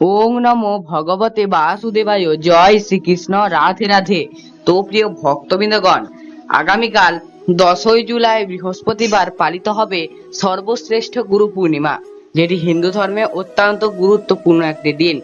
ওং নমো ভগবতে বাসুদেবায়। জয় শ্রীকৃষ্ণ। রাধে রাধে। তো প্রিয় ভক্তবৃন্দগণ, আগামীকাল দশই জুলাই বৃহস্পতিবার পালিত হবে সর্বশ্রেষ্ঠ গুরু পূর্ণিমা, যেটি হিন্দু ধর্মে অত্যন্ত গুরুত্বপূর্ণ একটি দিন।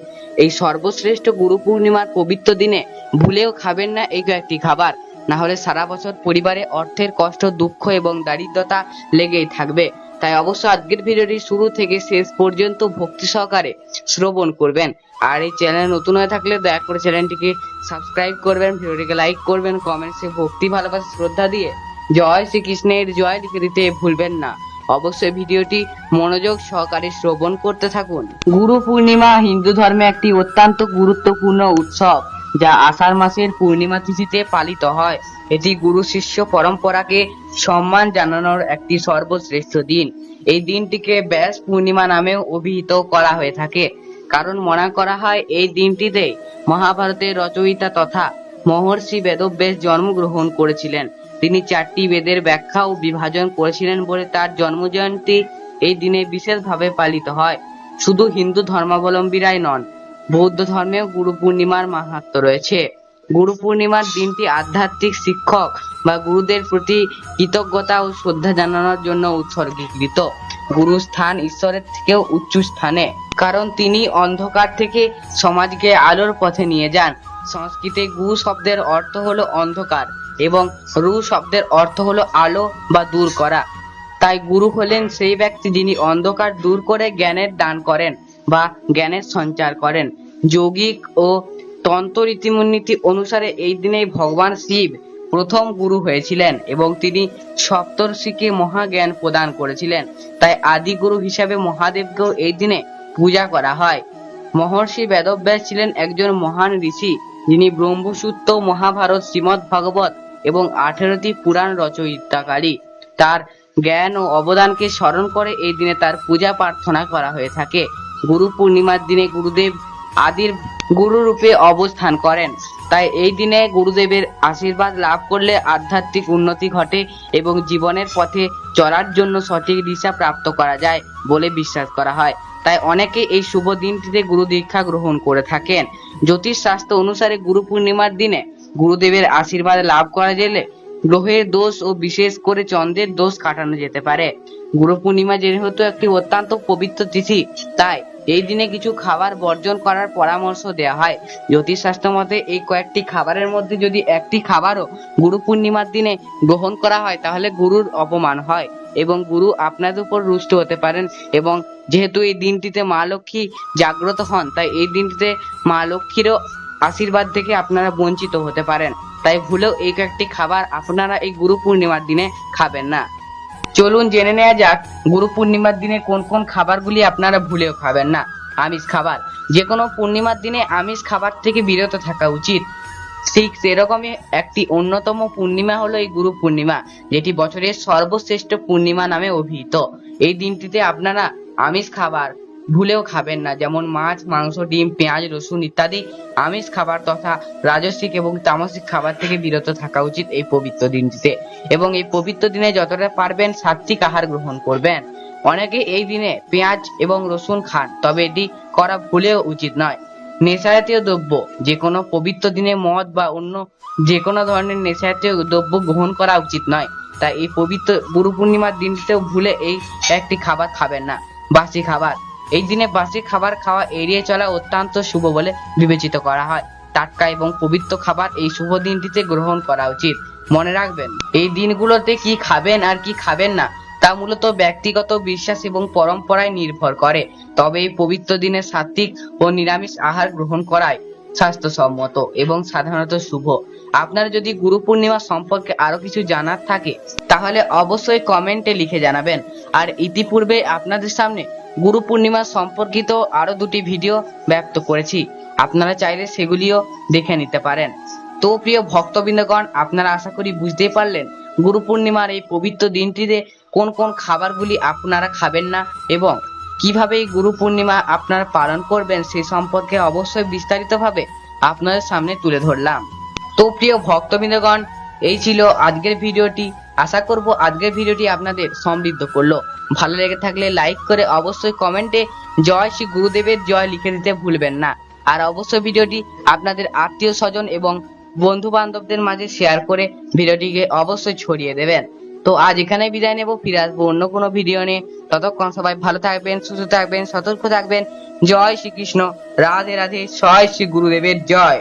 এই সর্বশ্রেষ্ঠ গুরু পূর্ণিমার পবিত্র দিনে ভুলেও খাবেন না এই কয়েকটি খাবার। না হলে সারা বছর পরিবারে অর্থের কষ্ট, দুঃখ এবং দারিদ্রতা লেগেই থাকবে। তাই অবশ্য আজকের ভিডিওটি শুরু থেকে শেষ পর্যন্ত ভক্তি সহকারে শ্রবণ করবেন। আর এই চ্যানেল নতুন হয়ে থাকলে দয়া করে চ্যানেলটিকে সাবস্ক্রাইব করবেন, ভিডিওটিকে লাইক করবেন কমেন্টসে ভক্তি, ভালোবাসা, শ্রদ্ধা দিয়ে জয় শ্রীকৃষ্ণের জয় লিখে দিতে ভুলবেন না। অবশ্যই ভিডিওটি মনোযোগ সহকারে শ্রবণ করতে থাকুন। গুরু পূর্ণিমা হিন্দু ধর্মে একটি অত্যন্ত গুরুত্বপূর্ণ উৎসব। যা আষাঢ় মাসের পূর্ণিমা তিথিতে পালিত হয়। এটি গুরু শিষ্য পরম্পরাকে সম্মান জানানোর একটি সর্বশ্রেষ্ঠ দিন। এই দিনটিকে ব্যাস পূর্ণিমা নামেও অভিহিত করা হয়ে থাকে। কারণ মনে করা হয়, এই দিনটিতে মহাভারতের রচয়িতা তথা মহর্ষি বেদব্যাস জন্মগ্রহণ করেছিলেন। তিনি চারটি বেদের ব্যাখ্যা ও বিভাজন করেছিলেন বলে তার জন্মজয়ন্তী এই দিনে বিশেষভাবে পালিত হয়। শুধু হিন্দু ধর্মাবলম্বীরাই নন বৌদ্ধ ধর্মেও গুরু পূর্ণিমার মাহাত্ম্য রয়েছে। গুরু পূর্ণিমার দিনটি আধ্যাত্মিক শিক্ষক বা গুরুদের প্রতি কৃতজ্ঞতা ও শ্রদ্ধা জানানোর জন্য উৎসর্গীকৃত। গুরু স্থান ঈশ্বরের থেকেও উচ্চ স্থানে। কারণ তিনি অন্ধকার থেকে সমাজকে আলোর পথে নিয়ে যান। সংস্কৃতে গু শব্দের অর্থ হলো অন্ধকার এবং রু শব্দের অর্থ হলো আলো বা দূর করা। তাই গুরু হলেন সেই ব্যক্তি যিনি অন্ধকার দূর করে জ্ঞানের দান করেন। বা জ্ঞানের সঞ্চার করেন। যৌগিক ও তন্ত্র রীতিনীতি অনুসারে এই দিনেই ভগবান শিব প্রথম গুরু হয়েছিলেন এবং তিনি সপ্তর্ষিকে মহাজ্ঞান প্রদান করেছিলেন। তাই আদি গুরু হিসাবে মহাদেবকেও এই দিনে পূজা করা হয়। মহর্ষি বেদব্যাস ছিলেন একজন মহান ঋষি। যিনি ব্রহ্মসূত্র, মহাভারত শ্রীমৎ ভাগবত এবং আঠেরোটি পুরাণ রচয়িতাকারী। তার জ্ঞান ও অবদানকে স্মরণ করে এই দিনে তার পূজা প্রার্থনা করা হয়ে থাকে। গুরু পূর্ণিমার দিনে গুরুদেব আদির গুরু রূপে অবস্থান করেন। তাই এই দিনে গুরুদেবের আশীর্বাদ লাভ করলে আধ্যাত্মিক উন্নতি ঘটে এবং জীবনের পথে চলার জন্য সঠিক দিশা প্রাপ্ত করা যায় বলে বিশ্বাস করা হয়। তাই অনেকে এই শুভ দিনটিতে গুরু দীক্ষা গ্রহণ করে থাকেন। জ্যোতিষ শাস্ত্র অনুসারে গুরু পূর্ণিমার দিনে গুরুদেবের আশীর্বাদ লাভ করা গেলে গ্রহের দোষ ও বিশেষ করে চন্দ্রের দোষ কাটানো যেতে পারে। গুরু পূর্ণিমা যেহেতু একটি অত্যন্ত পবিত্র তিথি, তাই এই দিনে কিছু খাবার বর্জন করার পরামর্শ দেওয়া হয়। জ্যোতিষশাস্ত্র মতে, এই কয়েকটি খাবারের মধ্যে যদি একটি খাবারও গুরু পূর্ণিমার দিনে গ্রহণ করা হয়, তাহলে গুরুর অপমান হয় এবং গুরু আপনাদের উপর রুষ্ট হতে পারেন এবং যেহেতু এই দিনটিতে মা লক্ষ্মী জাগ্রত হন, তাই এই দিনটিতে মা লক্ষ্মীরও আশীর্বাদ থেকে আপনারা বঞ্চিত হতে পারেন। তাই ভুলেও এই কয়েকটি খাবার আপনারা এই গুরু পূর্ণিমার দিনে খাবেন না। চলুন জেনে নেওয়া যাক গুরু পূর্ণিমার দিনে কোন কোন খাবারগুলি আপনারা ভুলেও খাবেন না। আমিষ খাবার। যে কোনো পূর্ণিমার দিনে আমিষ খাবার থেকে বিরত থাকা উচিত। ঠিক সেরকমই একটি অন্যতম পূর্ণিমা হলো এই গুরু পূর্ণিমা যেটি বছরের সর্বশ্রেষ্ঠ পূর্ণিমা নামে অভিহিত। এই দিনটিতে আপনারা আমিষ খাবার ভুলেও খাবেন না। যেমন মাছ, মাংস, ডিম, পেঁয়াজ, রসুন ইত্যাদি আমিষ খাবার তথা রাজস্বিক এবং তামসিক খাবার থেকে বিরত থাকা উচিত এই পবিত্র দিনটিতে। এবং এই পবিত্র দিনে যতটা পারবেন সাত্বিক আহার গ্রহণ করবেন। অনেকে এই দিনে পেঁয়াজ এবং রসুন খান, তবে এটি করা ভুলেও উচিত নয়। নেশাজাতীয় দ্রব্য যে কোনো পবিত্র দিনে মদ বা অন্য যে কোনো ধরনের নেশাজাতীয় দ্রব্য গ্রহণ করা উচিত নয়। তাই এই পবিত্র গুরু পূর্ণিমার দিনটিতেও ভুলে এই একটি খাবার খাবেন না। বাসি খাবার এই দিনে বাসি খাবার খাওয়া এড়িয়ে চলা অত্যন্ত শুভ বলে বিবেচিত করা হয়। টাটকা এবং পবিত্র খাবার এই শুভ দিনটিতে গ্রহণ করা উচিত। মনে রাখবেন, এই দিনগুলোতে কি খাবেন আর কি খাবেন না, তা মূলত ব্যক্তিগত বিশ্বাস এবং পরম্পরায় নির্ভর করে। তবে এই পবিত্র দিনে সাত্বিক ও নিরামিষ আহার গ্রহণ করায় স্বাস্থ্যসম্মত এবং সাধারণত শুভ। আপনার যদি গুরু পূর্ণিমা সম্পর্কে আরও কিছু জানার থাকে, তাহলে অবশ্যই কমেন্টে লিখে জানাবেন। আর ইতিপূর্বে আপনাদের সামনে গুরু পূর্ণিমা সম্পর্কিত আরও দুটি ভিডিও ব্যক্ত করেছি। আপনারা চাইলে সেগুলিও দেখে নিতে পারেন। তো প্রিয় ভক্তবৃন্দগণ, আপনারা আশা করি বুঝতেই পারলেন গুরু পূর্ণিমার এই পবিত্র দিনটিতে কোন কোন খাবারগুলি আপনারা খাবেন না এবং কীভাবে এই গুরু পূর্ণিমা আপনারা পালন করবেন সে সম্পর্কে অবশ্যই বিস্তারিতভাবে আপনাদের সামনে তুলে ধরলাম। তো প্রিয় ভক্তবৃন্দগণ, এই ছিল আজকের ভিডিওটি। আশা করব আজকের ভিডিওটি আপনাদের সমৃদ্ধ করল। ভালো লেগে থাকলে লাইক করে অবশ্যই কমেন্টে জয় শ্রী গুরুদেবের জয় লিখে দিতে ভুলবেন না। আর অবশ্যই ভিডিওটি আপনাদের আত্মীয় স্বজন এবং বন্ধু বান্ধবদের মাঝে শেয়ার করে ভিডিওটিকে অবশ্যই ছড়িয়ে দেবেন। তো আজ এখানে বিদায় নেব, ফিরে আসব অন্য কোনো ভিডিও নিয়ে। ততক্ষণ সবাই ভালো থাকবেন, সুস্থ থাকবেন, সতর্ক থাকবেন। জয় শ্রীকৃষ্ণ, রাধে রাধে, জয় শ্রী গুরুদেবের জয়।